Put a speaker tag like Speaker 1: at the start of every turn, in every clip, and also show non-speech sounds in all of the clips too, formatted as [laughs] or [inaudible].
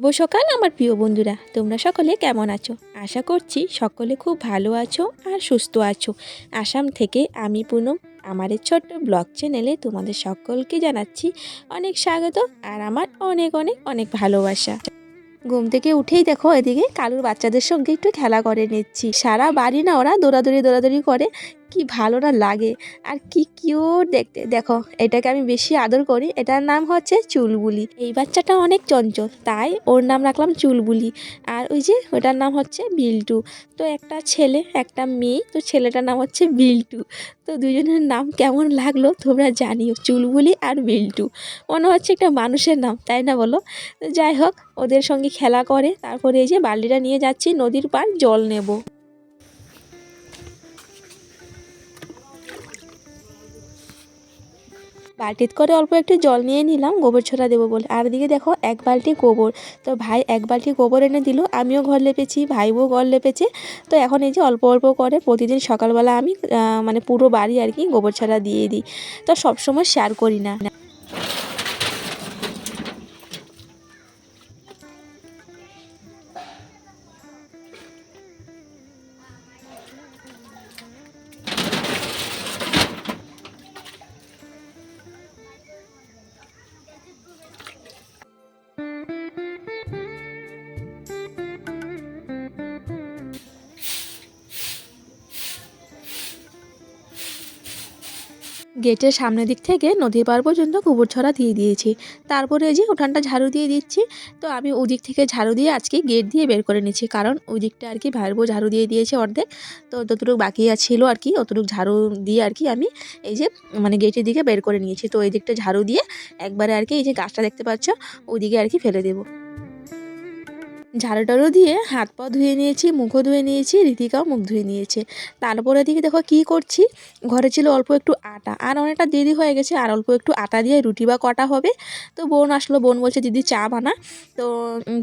Speaker 1: শুভ সকাল আমার প্রিয় বন্ধুরা। তোমরা সকলে কেমন আছো? আশা করছি সকলে খুব ভালো আছো আর সুস্থ আছো। আসাম থেকে আমি পুনম। আমার এই ছোট্ট ব্লগ চ্যানেলে তোমাদের সকলকে জানাচ্ছি অনেক স্বাগত আর আমার অনেক অনেক অনেক ভালোবাসা। ঘুম থেকে উঠেই দেখো এদিকে কালুর বাচ্চাদের সঙ্গে একটু খেলা করে নিচ্ছি। সারা বাড়ি না ওরা দৌড়াদৌড়ি দৌড়াদৌড়ি করে। কি ভালো না লাগে। আর কি কিউট দেখতে। দেখো, এটাকে আমি বেশি আদর করি। এটার নাম হচ্ছে চুলবুলি। এই বাচ্চাটা অনেক চঞ্চল, তাই ওর নাম রাখলাম চুলবুলি। আর ওই যে ওটার নাম হচ্ছে বিল্টু। তো একটা ছেলে, একটা মেয়ে, তো ছেলেটার নাম হচ্ছে বিল্টু। তো দুজনের নাম কেমন লাগল তোমরা জানিও, চুলবুলি আর বিল্টু। মনে হচ্ছে একটা মানুষের নাম, তাই না বলো? যাই হোক, ওদের সঙ্গে খেলা করে, তারপরে এই যে বাল্টিটা নিয়ে যাচ্ছি, নদীর পার জল নেব। বালতিত করে অল্প একটু জল নিয়ে নিলাম, গোবর ছড়া দেবো বলে। আর দিকে দেখো, এক বালতি গোবর। তো ভাই এক বালতি গোবর এনে দিল, আমিও ঘর লেপেছি, ভাইও ঘর লেপেছে। তো এখন এই যে অল্প অল্প করে প্রতিদিন সকালবেলা আমি মানে পুরো বাড়ি আর কি গোবর ছড়া দিয়ে দিই। তো সবসময় শেয়ার করি না। গেটের সামনের দিক থেকে নদী পার পর্যন্ত গোবর ছড়া দিয়ে দিয়েছি। তারপরে যে উঠানটা ঝাড়ু দিয়ে দিচ্ছি, তো আমি ওই দিক থেকে ঝাড়ু দিয়ে আজকে গেট দিয়ে বের করে নিচ্ছি, কারণ ওই দিকটা আর কি ভাইয়ের ঝাড়ু দিয়ে দিয়েছে অর্ধেক। তো যতটুকু বাকি ছিল আর কি, অতটুকু ঝাড়ু দিয়ে আর কি আমি এই যে মানে গেটের দিকে বের করে নিয়েছি। তো এই দিকটা ঝাড়ু দিয়ে একবারে আর কি এই যে গাছটা দেখতে পাচ্ছ ওইদিকে আর কি ফেলে দেবো। ঝাড়ু টাড়ু দিয়ে হাত পা ধুয়ে নিয়েছি, মুখও ধুয়ে নিয়েছি, রীতিকাও মুখ ধুয়ে নিয়েছে। তারপরে দিকে দেখো কী করছি? ঘরে ছিল অল্প একটু আটা। আর অনেকটা দেরি হয়ে গেছে, আর অল্প একটু আটা দিয়ে রুটি বা কটা হবে। তো বোন আসলো, বোন বলছে, দিদি, চা বানা। তো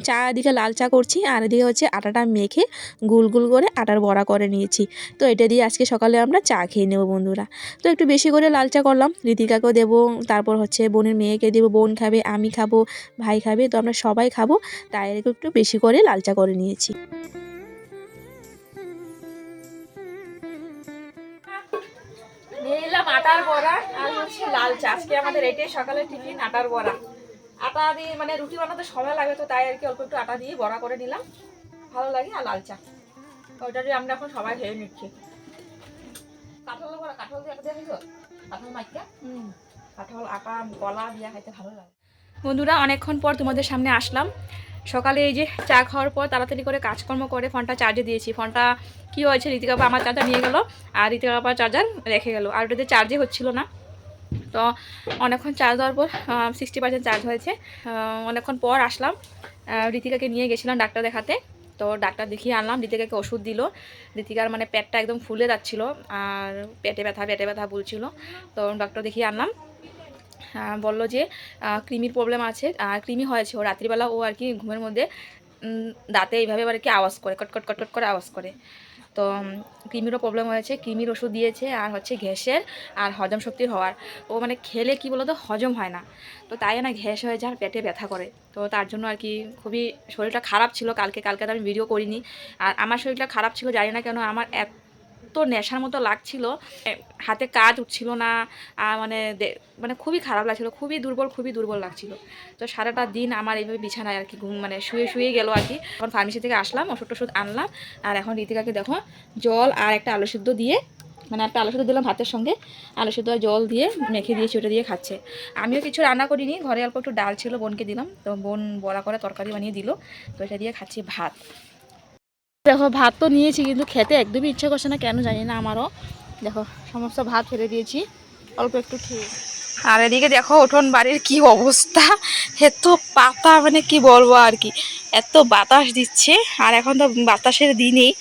Speaker 1: চা এদিকে লাল চা করছি, আর এদিকে হচ্ছে আটাটা মেখে গুল গুল করে আটার বড়া করে নিয়েছি। তো এটা দিয়ে আজকে সকালে আমরা চা খেয়ে নেব বন্ধুরা। তো একটু বেশি করে লাল চা করলাম, রীতিকাকেও দেবো, তারপর হচ্ছে বোনের মেয়েকে দেবো, বোন খাবে, আমি খাব, ভাই খাবে, তো আমরা সবাই খাব, তাই একটু বেশি করে লাল চা করে নিয়েছি।
Speaker 2: নিয়ে এলাম আটার বড়া আর হচ্ছে লাল চা আজকে আমাদের এটাই সকালে টিফিন আটার বড়া। আটা দিয়ে মানে রুটি বানাতে সময় লাগে তো তাই আর কি অল্প একটু আটা দিয়ে বড়া করে নিলাম। ভালো লাগে আর লাল চা ওইটা দিয়ে আমরা এখন সবাই খেয়ে নিচ্ছি। কাঁঠাল বড়া কাঁঠাল দিয়ে একটা দিয়ে কাঁঠাল মাইকা? কাঁঠাল আটা কলা দিয়া খাইতে ভালো লাগে। বন্ধুরা, অনেকক্ষণ পর তোমাদের সামনে আসলাম। সকালে এই যে চা খাওয়ার পর তাড়াতাড়ি করে কাজকর্ম করে ফোনটা চার্জে দিয়েছি। ফোনটা কি হয়েছে? ঋতিকা বাবা আমার চার্জার নিয়ে গেল আর ঋতিকা বাবা চার্জার রেখে গেল। আর ওটাতে চার্জে হচ্ছিল না। তো অনেকক্ষণ চার্জ দেওয়ার পর সিক্সটি পার্সেন্ট চার্জ হয়েছে। অনেকক্ষণ পর আসলাম। ঋতিকাকে নিয়ে গেছিলাম ডাক্তার দেখাতে। তো ডাক্তার দেখিয়ে আনলাম। ঋতিকাকে ওষুধ দিল। ঋতিকার মানে পেটটা একদম ফুলে যাচ্ছিল। আর পেটে ব্যথা পেটে ব্যথা বলছিল। তো ডাক্তার দেখিয়ে আনলাম। বলল যে কৃমির প্রবলেম আছে। আর কৃমি হয়েছে ও। রাত্রিবেলা ও আর কি ঘুমের মধ্যে দাঁতে এইভাবে আর কি আওয়াজ করে কটকট কটকট করে আওয়াজ করে। তো উম, কৃমিরও প্রবলেম হয়েছে কৃমির ওষুধ দিয়েছে আর হচ্ছে গ্যাসের আর হজম শক্তির হওয়ার। ও মানে খেলে কি বলতো হজম হয় না। তো তাই না গ্যাস হয়ে যায় পেটে ব্যথা করে। তো তার জন্য আর কি খুবই শরীরটা খারাপ ছিল। কালকে কালকে তো আমি ভিডিও করিনি। আর আমার শরীরটা খারাপ ছিল জানি না কেন আমার এত নেশার মতো লাগছিল। হাতে কাজ উঠছিল না মানে মানে খুবই খারাপ লাগছিল, খুবই দুর্বল খুবই দুর্বল লাগছিল। তো সারাটা দিন আমার এইভাবে বিছানায় আর কি ঘুম মানে শুয়ে শুয়ে গেল আর কি। এখন ফার্মেসি থেকে আসলাম, ওষুধ টষুধ আনলাম, আর এখন রীতিকাকে দেখো, জল আর একটা আলু সিদ্ধ দিয়ে মানে একটা আলু সিদ্ধ দিলাম ভাতের সঙ্গে, আলু সিদ্ধ আর জল দিয়ে মেখে দিয়েছি, ওটা দিয়ে খাচ্ছে। আমিও কিছু রান্না করিনি, ঘরে অল্প একটু ডাল ছিল, বোনকে দিলাম, তো বোন বড়া করে তরকারি বানিয়ে দিল, তো এটা দিয়ে খাচ্ছি ভাত। দেখো, ভাত তো নিয়েছি, কিন্তু খেতে একদমই ইচ্ছা করছে না, কেন জানি না আমারও। দেখো, সমস্ত ভাত ফেলে দিয়েছি, অল্প একটু খেয়ে। আর এদিকে দেখো উঠোন বাড়ির কি অবস্থা। এত পাতা মানে কি বলব আর কি। এত বাতাস দিচ্ছে, আর এখন তো বাতাসের দিনই।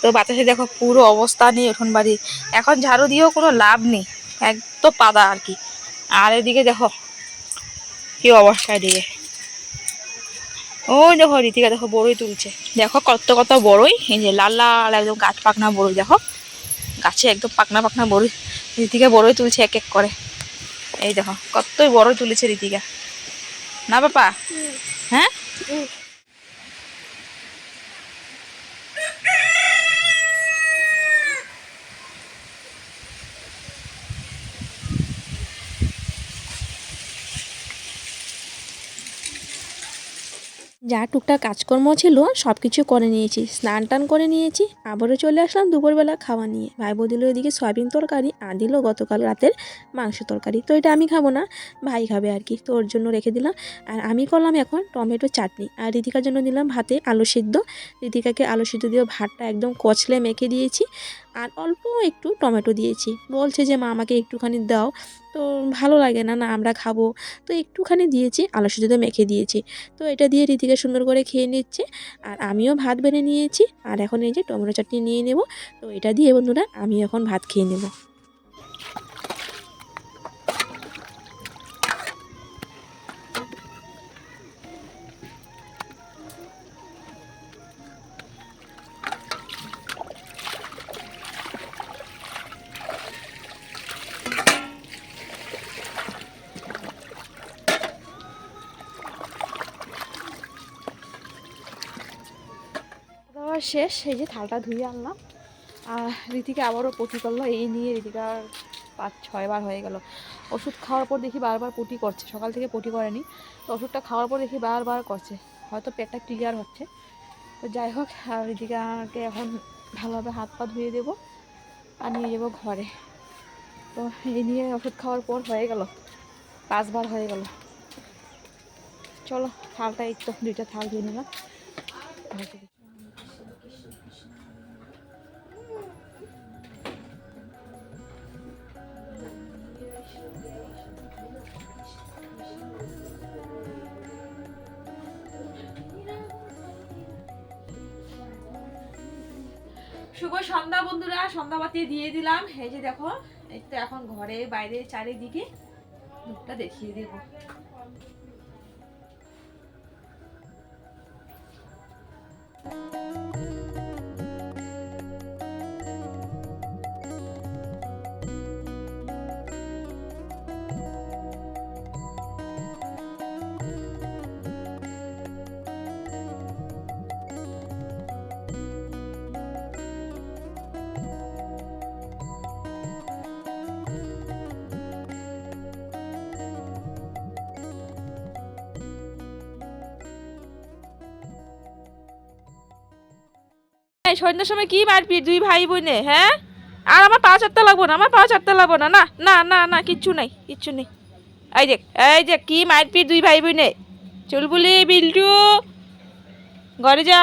Speaker 2: তো বাতাসে দেখো, পুরো অবস্থা নেই উঠোন বাড়ি। এখন ঝাড়ু দিয়েও কোনো লাভ নেই একদম পাতা আর কি। আর এদিকে দেখো, কি অবস্থা এদিকে। ওই দেখো রীতিকা দেখো বড়ই তুলছে। দেখো কত কত বড়ই এই যে লাল লাল একদম গাছ পাকনা বড়ই দেখো। গাছে একদম পাকনা পাকনা বড়ই রীতিকা বড়ই তুলছে এক এক করে। এই দেখো কতই বড়ই তুলেছে রীতিকা। না বাপা হ্যাঁ?
Speaker 1: যা টুকটাক কাজকর্ম ছিল সব কিছু করে নিয়েছি স্নান টান করে নিয়েছি। আবারও চলে আসলাম দুপুরবেলা খাওয়া নিয়ে। ভাই বউ দিল এদিকে সয়াবিন তরকারি, আর দিল গতকাল রাতের মাংস তরকারি। তো এটা আমি খাব না, ভাই খাবে আর কি। তো ওর জন্য রেখে দিলাম। আর আমি করলাম এখন টমেটো চাটনি। আর রিতিকার জন্য দিলাম ভাতে আলু সিদ্ধ। রিতিকাকে আলু সিদ্ধ দিয়ে ভাতটা একদম কচলে মেখে দিয়েছি। আর অল্প একটু টমেটো দিয়েছি। বলছে যে, মা, আমাকে একটুখানি দাও। তো ভালো লাগে না না, আমরা খাব। তো একটুখানি দিয়েছি, আলু সিদ্ধতে মেখে দিয়েছি। তো এটা দিয়ে রীতিকা সুন্দর করে খেয়ে নিচ্ছে। আর আমিও ভাত বেড়ে নিয়েছি। আর এখন এই যে টমেটো চাটনি নিয়ে নেব। তো এটা দিয়ে বন্ধুরা আমি এখন ভাত খেয়ে নেব। শেষ, এই যে থালটা ধুয়ে আনলাম। আর রীতিকে আবারও পটি করল, এই নিয়ে রীতিকার পাঁচ ছয়বার হয়ে গেল। ওষুধ খাওয়ার পর দেখি বারবার পটি করছে, সকাল থেকে পটি করেনি। তো ওষুধটা খাওয়ার পর দেখি বারবার করছে, হয়তো পেটটা ক্লিয়ার হচ্ছে। তো যাই হোক, আর রীতিকাকে এখন ভালোভাবে হাত পা ধুয়ে দেবো, আর নিয়ে যাব ঘরে। তো এই নিয়ে ওষুধ খাওয়ার পর হয়ে গেল পাঁচবার হয়ে গেল। চলো, থালটা এই তো, দুইটা থাল ধুয়ে নিলাম। শুভ সন্ধ্যা বন্ধুরা, সন্ধ্যাবাতি দিয়ে দিলাম। এই যে দেখো, এই তো এখন ঘরে, বাইরে চারিদিকে মুখটা দেখিয়ে দেব। এই সন্ধ্যার সময় কি মারপিট দুই ভাই বোনে হ্যাঁ? আর আমার পা চারতে লাগবো না, আমার পা চারতে লাগবো না না না না না, কিচ্ছু নাই, কিচ্ছু নেই। এই দেখ এই দেখ, কি মারপিট দুই ভাই বোনে। চুলবুলি বিল্টু। ঘরে যা।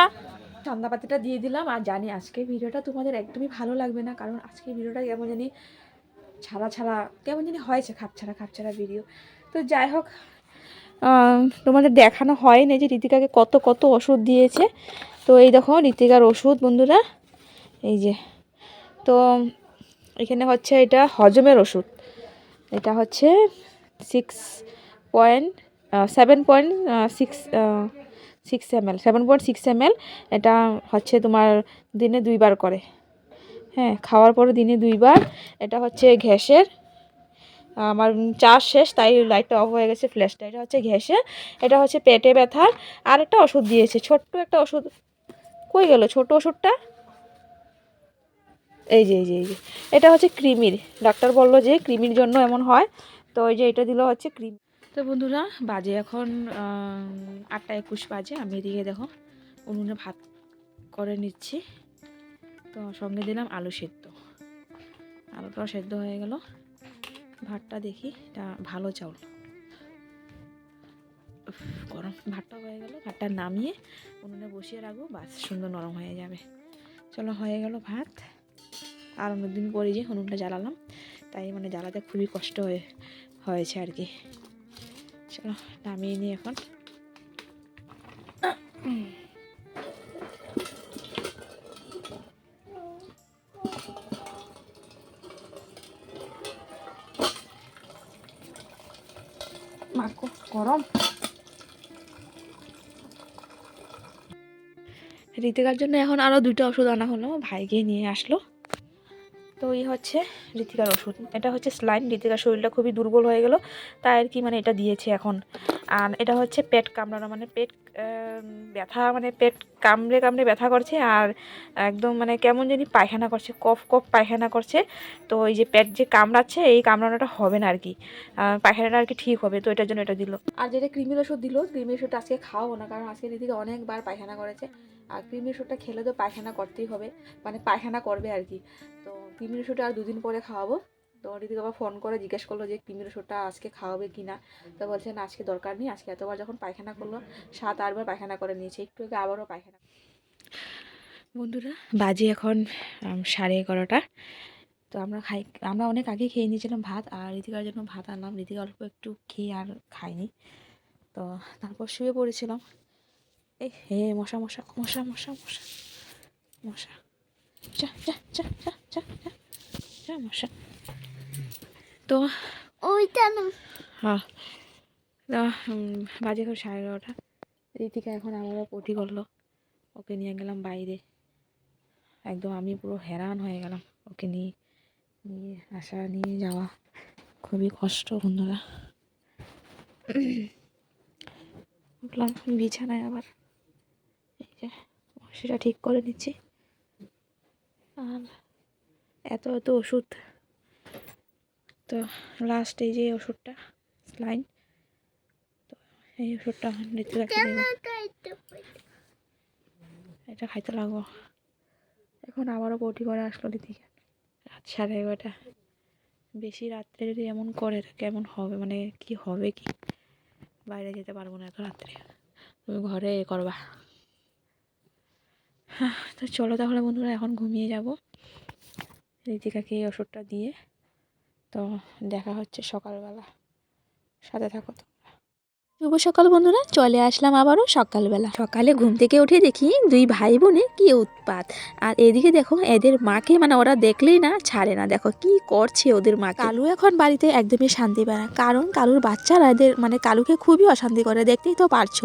Speaker 1: সন্ধ্যাপাতিটা দিয়ে দিলাম, আর জানি আজকে ভিডিওটা তোমাদের একদমই ভালো লাগবে না, কারণ আজকে ভিডিওটা কেমন জানি ছাড়া ছাড়া, কেমন জানি হয়েছে খাপছাড়া খাপছাড়া ভিডিও তো যাই হোক তোমাদের দেখানো হয়নি যে ঋতিকাকে কত কত ওষুধ দিয়েছে। তো এই দেখো, ঋতিকার ওষুধ, বন্ধুরা। এই যে, তো এখানে হচ্ছে এটা হজমের ওষুধ। এটা হচ্ছে six point seven point six six M L seven point six M L এটা হচ্ছে তোমার দিনে দুইবার করে। হ্যাঁ খাওয়ার পরে দিনে দুইবার। এটা হচ্ছে ঘ্যাসের আমার চার্জ শেষ, তাই লাইটটা অফ হয়ে গেছে ফ্ল্যাশটা এটা হচ্ছে ঘ্যাসের এটা হচ্ছে পেটে ব্যথার। আর একটা ওষুধ দিয়েছে, ছোট্ট একটা ওষুধ। কই গেল? ছোট ওষুধটা? এই যে এই যে এই যে। এটা হচ্ছে ক্রিমির ডাক্তার বলল যে ক্রিমির জন্য এমন হয়। তো ওই যে এটা দিল হচ্ছে ক্রিম তো বন্ধুরা, বাজে এখন আটটা একুশ বাজে। আমি এদিকে দেখো, উনুনে ভাত করে নিচ্ছি। তো সঙ্গে দিলাম আলু সেদ্ধ। আলুটাও সেদ্ধ হয়ে গেল। ভাতটা দেখি, এটা ভালো চাউল। গরম ভাতটা হয়ে গেল, ভাতটা নামিয়ে উনুনে বসিয়ে রাখব, বাস সুন্দর নরম হয়ে যাবে। চলো হয়ে গেল ভাত। আর অনেকদিন পরে যে উনুনটা জ্বালালাম, তাই মানে জ্বালাতে খুবই কষ্ট হয়ে, হয়েছে আর কি। চলো নামিয়ে নিই এখন। মাকো গরম। ঋতিকার জন্য এখন আরও দুটো ওষুধ আনা হলো, ভাইকে নিয়ে আসলো। তো এই হচ্ছে ঋতিকার ওষুধ। এটা হচ্ছে স্লাইন। ঋতিকার শরীরটা খুবই দুর্বল হয়ে গেল, তাই আর কি মানে এটা দিয়েছে এখন। আর এটা হচ্ছে পেট কামড়ানো মানে পেট
Speaker 2: ব্যথা মানে পেট কামড়ে কামড়ে ব্যথা করছে আর একদম মানে কেমন জানি পায়খানা করছে, কফ কফ পায়খানা করছে। তো এই যে পেট যে কামড়াচ্ছে, এই কামড়ানোটা হবে না আর কি। পায়খানাটা আর কি ঠিক হবে, তো এটার জন্য এটা দিল। আর যেটা ক্রিমির ওষুধ দিল, ক্রিমির ওষুধটা আজকে খাওয়াবো না, কারণ আজকে দিদিকে অনেকবার পায়খানা করেছে। আর ক্রিমির ওষুধটা খেলে তো পায়খানা করতেই হবে। মানে পায়খানা করবে আর কি। তো ক্রিমির ওষুধটা আর দুদিন পরে খাওয়াবো। তো দিদিকে আবার ফোন করে জিজ্ঞেস করল যে ক্রিমির ওষুধটা আজকে খাওয়াবে কি না তো বলছে, না, আজকে দরকার নেই। আজকে এতবার যখন পায়খানা করল, সাত আটবার পায়খানা করে নিয়েছে। একটু আগে আবারও পায়খানা বন্ধুরা, বাজে এখন সাড়ে এগারোটা। তো আমরা খাই, আমরা অনেক আগে খেয়ে নিয়েছিলাম ভাত, আর ঋতিকার জন্য ভাত আনলাম। ঋতিকা অল্প একটু খেয়ে আর খাইনি তো তারপর শুয়ে পড়েছিলাম। এই হে মশা মশা মশা মশা মশা। মশা। যা যা যা যা যা যা যা মশা। তো
Speaker 3: ওইটা না।
Speaker 2: হ্যাঁ। বাজে এখন সাড়ে এগারোটা। ঋতিকা এখন আমারও পটি করল। ওকে নিয়ে গেলাম বাইরে। একদম আমি পুরো হেরান হয়ে গেলাম। ওকে নিয়ে নিয়ে আসা নিয়ে যাওয়া। খুবই কষ্ট বন্ধুরা। উঠলাম বিছানায় আবার। এই সেটা ঠিক করে নিচ্ছি। আর এত এত ওষুধ। তো লাস্ট এই যে ওষুধটা স্লাইন তো এই ওষুধটা দেবো এটা খাইতে লাগবো এখন আবারও পটি করে আসলো দিদিকে। রাত সাড়ে এগারোটা। বেশি রাত্রে যদি এমন করে কেমন হবে? মানে কি হবে কি? বাইরে যেতে পারব না এত রাত্রে। তুমি ঘরে এ করবা। হ্যাঁ, [laughs] তো চলো তাহলে বন্ধুরা এখন ঘুমিয়ে যাব। ঋতিকাকে এই ওষুধটা দিয়ে। তো দেখা হচ্ছে সকালবেলা। সাথে থাকো তো।
Speaker 1: শুভ সকাল বন্ধুরা চলে আসলাম আবারও সকালবেলা। সকালে ঘুম থেকে উঠে দেখি দুই ভাই বোনে কি উৎপাত। আর এদিকে দেখো এদের মাকে মানে ওরা দেখলেই না ছাড়ে না। দেখো কি করছে ওদের মা কালু এখন বাড়িতে একদমই শান্তি পায় না। কারণ কালুর বাচ্চারা এদের মানে কালুকে খুবই অশান্তি করে দেখতেই তো পারছ।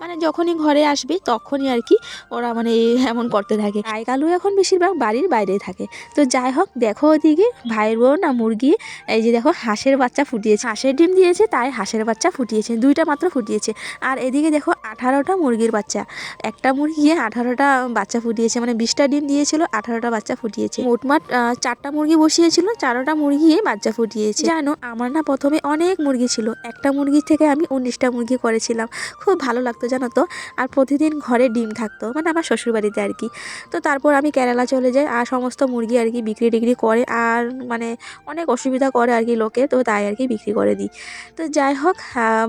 Speaker 1: মানে যখনই ঘরে আসবে তখনই আর কি ওরা মানে এমন করতে থাকে। তাই কালু এখন বেশিরভাগ বাড়ির বাইরে থাকে। তো যাই হোক দেখো ওদিকে ভাইয়ের বোন না মুরগি এই যে দেখো হাঁসের বাচ্চা ফুটিয়েছে। হাঁসের ডিম দিয়েছে তাই হাঁসের বাচ্চা ফুটিয়েছে। দুইটা মাত্র ফুটিয়েছে। আর এদিকে দেখো আঠারোটা মুরগির বাচ্চা। একটা মুরগি আঠারোটা বাচ্চা ফুটিয়েছে মানে বিশটা ডিম দিয়েছিল, আঠারোটা বাচ্চা ফুটিয়েছে। মোটমাট চারটা মুরগি বসিয়েছিল, চারোটা মুরগি বাচ্চা ফুটিয়েছে। জানো, আমার না প্রথমে অনেক মুরগি ছিল। একটা মুরগি থেকে আমি উনিশটা মুরগি করেছিলাম। খুব ভালো লাগতো, জানো তো। আর প্রতিদিন ঘরে ডিম থাকতো মানে আমার শ্বশুরবাড়িতে আর কি। তো তারপর আমি কেরালা চলে যাই, আর সমস্ত মুরগি আর কি বিক্রি টিক্রি করে, আর মানে অনেক অসুবিধা করে আর কি লোকে, তো তাই আর কি বিক্রি করে দিই। তো যাই হোক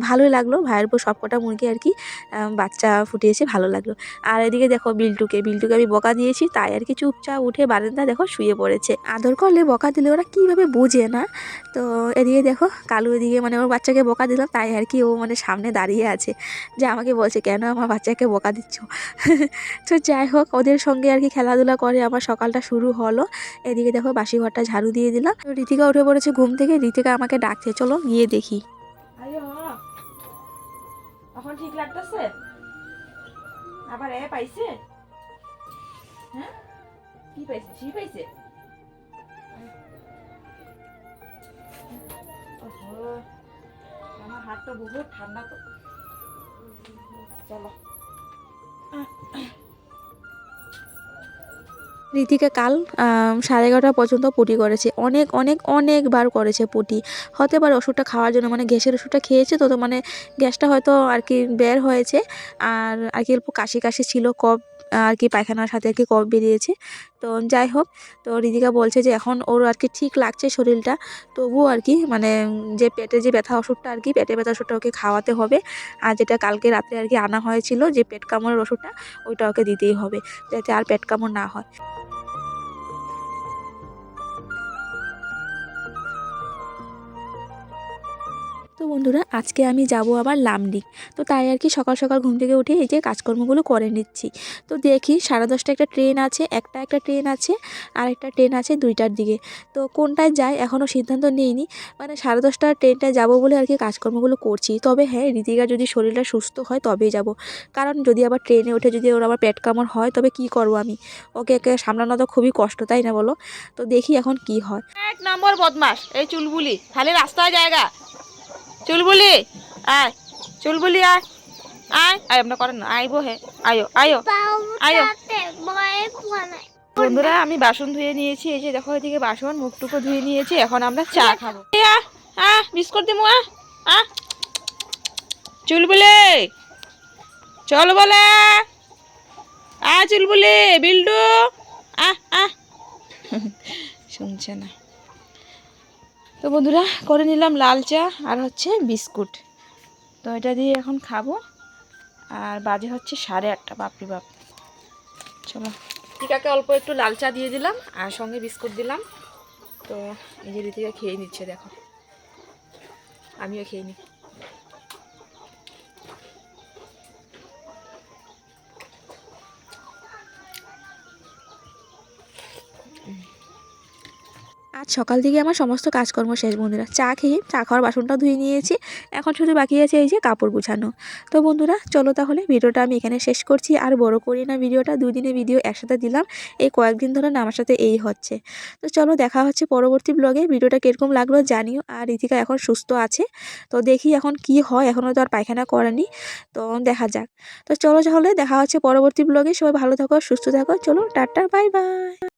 Speaker 1: ভালোই লাগল। ভাইয়ের উপর সব কটা মুরগি আর কি বাচ্চা ফুটিয়েছে, ভালো লাগল। আর এদিকে দেখো বিল্টুকে বিল্টুকে আমি বকা দিয়েছি, তাই আর কি চুপচাপ উঠে বারান্দা দেখো শুয়ে পড়েছে। আদর করলে বকা দিলে ওরা কীভাবে বোঝে না? তো এদিকে দেখো কালু এদিকে মানে ওর বাচ্চাকে বকা দিলাম, তাই আর কি ও মানে সামনে দাঁড়িয়ে আছে। যে আমাকে বলছে, কেন আমার বাচ্চাকে বকা দিচ্ছ? [laughs] তো যাই হোক, ওদের সঙ্গে আর কি খেলাধুলা করে আমার সকালটা শুরু হলো। এদিকে দেখো বাসি ঘরটা ঝাড়ু দিয়ে দিলাম। ঋতিকা উঠে পড়েছে ঘুম থেকে ঋতিকা আমাকে ডাকছে, চলো গিয়ে দেখি।
Speaker 2: ঠিক লাগতেছে? আবার এ পাইছে হ্যাঁ? কি পাইছে? ঝি পাইছে? আমার হাতটা বহুত ঠান্ডা তো। চলো।
Speaker 1: ঋতিকা কাল সাড়ে এগারোটা পর্যন্ত পটি করেছে। অনেক অনেক, অনেকবার করেছে পটি। হতে পারে ওষুধটা খাওয়ার জন্য মানে গ্যাসের ওষুধটা খেয়েছে তো তো মানে গ্যাসটা হয়তো আর কি বের হয়েছে। আর আর কি অল্প কাশি কাশি ছিল, কফ, আর কি পায়খানার সাথে আর কি কফ বেরিয়েছে। তো যাই হোক, তো ঋতিকা বলছে যে এখন ওর আর কি ঠিক লাগছে শরীরটা। তবুও আর কি মানে যে পেটে যে ব্যথা ওষুধটা আর কি, পেটে ব্যথা ওষুধটা ওকে খাওয়াতে হবে। আর যেটা কালকে রাত্রে আর কি আনা হয়েছিল, যে পেট কামড়ের ওষুধটা, ওইটা ওকে দিতেই হবে, যাতে আর পেট কামড় না হয়। তো বন্ধুরা, আজকে আমি যাব আবার লামডিং। তো তাই আর কি সকাল সকাল ঘুম থেকে উঠে এই যে কাজকর্মগুলো করে নিচ্ছি। তো দেখি সাড়ে দশটা একটা ট্রেন আছে, একটা একটা ট্রেন আছে, আর একটা ট্রেন আছে দুইটার দিকে। তো কোনটায় যায় এখনও সিদ্ধান্ত নিইনি মানে সাড়ে দশটার ট্রেনটায় যাব বলে আর কি কাজকর্মগুলো করছি। তবে হ্যাঁ ঋতিকার যদি শরীরটা সুস্থ হয় তবেই যাব। কারণ যদি আবার ট্রেনে উঠে যদি ওর আবার পেট কামড় হয়, তবে কি করব আমি? ওকে একে সামলানো তো খুবই কষ্ট, তাই না বলো? তো দেখি এখন কি হয়।
Speaker 2: এক নম্বর বদমাস এই চুলবুলি, খালি রাস্তায় জায়গা। চুলবুলি আয় চুলবুলি আয় আয় আয় আমরা করেন না আইবো হে আয়ো আয়ো আয়ো। বন্ধুরা আমি বাসন ধুয়ে নিয়েছি এই যে দেখো এদিকে বাসন মুখটুকু ধুয়ে নিয়েছি এখন আমরা চা খাব। এ আ, আ বিস্কুট দিমু আ আ চুল বলে চল বলে। আ চুল বলে বিল্ডু আ আ শুনছে না। তো বন্ধুরা, করে নিলাম লাল চা আর হচ্ছে বিস্কুট। তো এটা দিয়ে এখন খাব। আর বাজে হচ্ছে সাড়ে আটটা, বাপরি বাপ। চলো। টিকাকে অল্প একটু লাল চা দিয়ে দিলাম আর সঙ্গে বিস্কুট দিলাম। তো যে রীতিকা খেয়ে নিচ্ছে, দেখো। আমিও খেয়ে নিই
Speaker 1: আজ সকাল থেকে আমার সমস্ত কাজকর্ম শেষ, বন্ধুরা। চা খেয়ে, চা খাওয়ার বাসনটা ধুয়ে নিয়েছি। এখন শুধু বাকি আছে এই যে কাপড় গুছানো। তো বন্ধুরা, চলো তাহলে ভিডিওটা আমি এখানে শেষ করছি। আর বড় করি না ভিডিওটা, দুদিনে ভিডিও একসাথে দিলাম। এই কয়েকদিন ধরে না, আমার সাথে এই হচ্ছে। তো চলো দেখা হচ্ছে পরবর্তী ব্লগে ভিডিওটা কীরকম লাগল জানিও। আর রিতিকা এখন সুস্থ আছে। তো দেখি এখন কি হয়। এখনও তো আর পায়খানা করেনি। তো দেখা যাক। তো চলো তাহলে দেখা হচ্ছে পরবর্তী ব্লগে সবাই ভালো থাকো, সুস্থ থাকো। চলো, টাটা বাই বাই